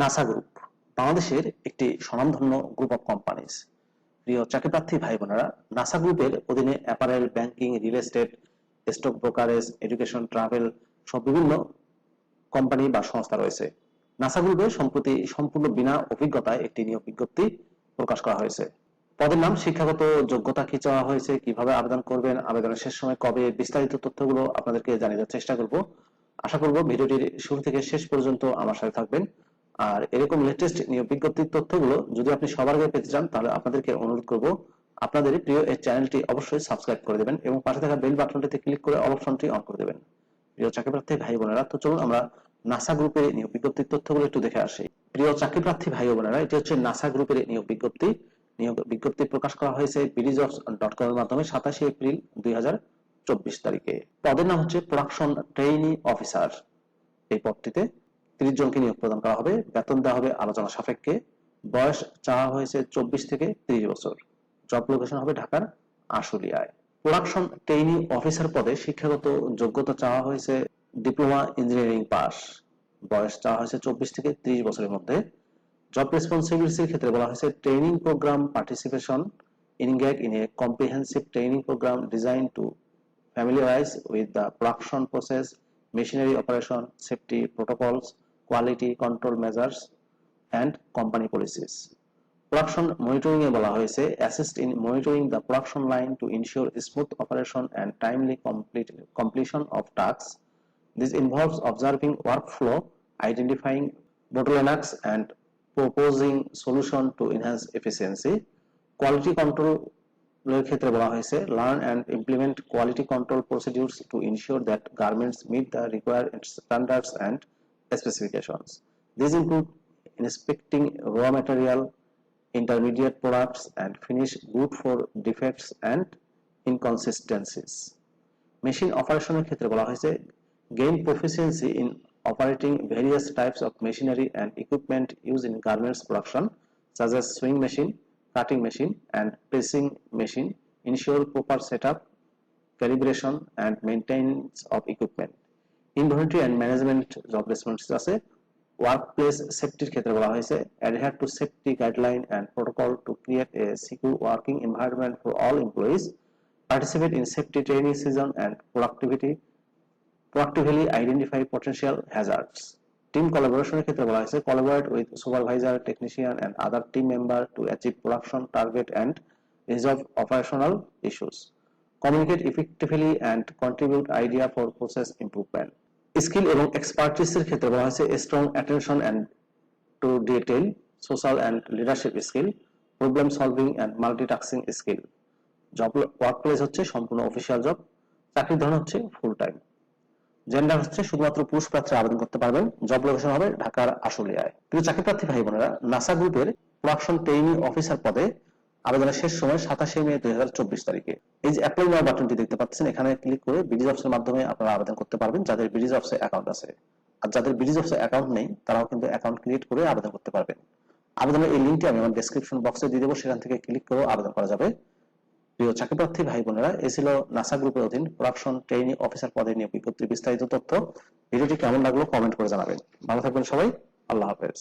NASA group বাংলাদেশের একটি স্বনামধন্য গ্রুপ অফ কোম্পানিজ প্রিয় চাকরিপ্রার্থী ভাই বোনেরা নাসা গ্রুপের অধীনে apparel banking real estate stock brokerage education travel সব বিভিন্ন কোম্পানি বা সংস্থা রয়েছে। নাসা গ্রুপের সম্প্রতি সম্পূর্ণ বিনা অভিজ্ঞতায় একটি নিয়োগ বিজ্ঞপ্তি প্রকাশ করা হয়েছে। পদের নাম, শিক্ষাগত যোগ্যতা কি চাওয়া হয়েছে, কীভাবে আবেদন করবেন, আবেদনের শেষ সময় কবে, বিস্তারিত তথ্যগুলো আপনাদেরকে জানিয়ে দেওয়ার চেষ্টা করব। আশা করব ভিডিওটির শুরু থেকে শেষ পর্যন্ত আমার সাথে থাকবেন। আর এরকম লেটেস্ট নিয়োগ বিজ্ঞপ্তির তথ্যগুলো যদি আপনি সবার আগে পেতে চান, তাহলে আপনাদেরকে অনুরোধ করব আপনাদের প্রিয় এই চ্যানেলটি অবশ্যই সাবস্ক্রাইব করে দেবেন এবং পাশে থাকা বেল বাটনটিতে ক্লিক করে অপশনটি অন করে দেবেন। প্রিয় চাকরিপ্রার্থী ভাই বোনেরা, তো চলুন আমরা নাসা গ্রুপের নিয়োগ বিজ্ঞপ্তির তথ্যগুলো একটু দেখে আসি। প্রিয় চাকরি প্রার্থী ভাই বোনেরা, এটি হচ্ছে নাসা গ্রুপের নিয়োগ বিজ্ঞপ্তি। নিয়োগ বিজ্ঞপ্তি প্রকাশ করা হয়েছে বিডিজবস ডট কম এর মাধ্যমে সাতাশে এপ্রিল দুই চব্বিশ তারিখে। পদের নাম হচ্ছে প্রোডাকশন ট্রেইনি অফিসার এই পদটিতে ত্রিশ জনকে নিয়োগ প্রদান করা হবে। বেতন দেওয়া হবে আলোচনা সাপেক্ষে। বয়স চাওয়া হয়েছে চব্বিশ থেকে ত্রিশ বছর। জব লোকেশন হবে ঢাকার আশুলিয়ায়। প্রোডাকশন ট্রেইনি অফিসার পদে শিক্ষাগত যোগ্যতা চাওয়া হয়েছে ডিপ্লোমা ইঞ্জিনিয়ারিং পাস। বয়স চাওয়া হয়েছে চব্বিশ থেকে ত্রিশ বছরের মধ্যে। জব রেসপন্সিবিলিটির ক্ষেত্রে বলা হয়েছে training program participation engage in a comprehensive training program designed to familiarize with the production process, machinery operation, safety protocols, quality control measures and company policies production monitoring এ বলা হয়েছে assist in monitoring the production line to ensure smooth operation and timely complete completion of task this involves observing work flow identifying bottlenecks and proposing solution to enhance efficiency quality control ক্ষেত্রে বলা হয়েছে learn and implement quality control procedure to ensure that garments meet the require standards and specifications this include inspecting raw material intermediate products and finish good for defects and inconsistencies machine অপারেশনের ক্ষেত্রে বলা হয়েছে gain proficiency in operating various types of machinery and equipment used in garments production such as sewing machine cutting machine and pressing machine ensure proper setup calibration and maintenance of equipment inventory and management job placements আছে। Workplace সেফটির ক্ষেত্রে বলা হয়েছে adhere to safety guideline and protocol to create a secure working environment for all employees participate in safety training session and productivity productively identify potential hazards team কলাবোরেশনের ক্ষেত্রে বলা হয়েছে collaborate with supervisor technician and other team member to achieve production target and resolve operational issues communicate effectively and contribute idea for process improvement skill এবং এক্সপার্টিসের ক্ষেত্রে বলা হয়েছে strong attention and to detail social and leadership skill problem solving and multitasking skill job work place হচ্ছে সম্পূর্ণ official job চাকরির ধরন হচ্ছে ফুল টাইম জেন্ডার হচ্ছে শুধুমাত্র পুরুষ প্রার্থী আবেদন করতে পারবেন জব লোকেশন হবে ঢাকার আশুলিয়ায়। কিন্তু চাকরি প্রার্থী ভাই বোনেরা নাসা গ্রুপের প্রোডাকশন ট্রেনিং অফিসার পদে আবেদনের শেষ সময় সাতাশে মে দুই হাজার চব্বিশ তারিখে। এই যে অ্যাপ্লাই নাও বাটনটি দেখতে পাচ্ছেন, এখানে ক্লিক করে বিডি জবসের মাধ্যমে আপনারা আবেদন করতে পারবেন, যাদের বিডি জবসে অ্যাকাউন্ট আছে। আর যাদের বিডি জবসে অ্যাকাউন্ট নেই, তারাও কিন্তু অ্যাকাউন্ট ক্রিয়েট করে আবেদন করতে পারবেন। আবেদনের এই লিঙ্কটি আমি আমার ডেসক্রিপশন বক্সে দিয়ে দেবো, সেখান থেকে ক্লিক করেও আবেদন করা যাবে। প্রিয় চাকরিপ্রার্থী ভাই বোনেরা এ ছিল নাসা গ্রুপের অধীন প্রোডাকশন ট্রেনিং অফিসার পদে নিয়োগ বিজ্ঞপ্তির বিস্তারিত তথ্য। ভিডিওটি কেমন লাগল কমেন্ট করে জানাবেন। ভালো থাকবেন সবাই, আল্লাহ হাফেজ।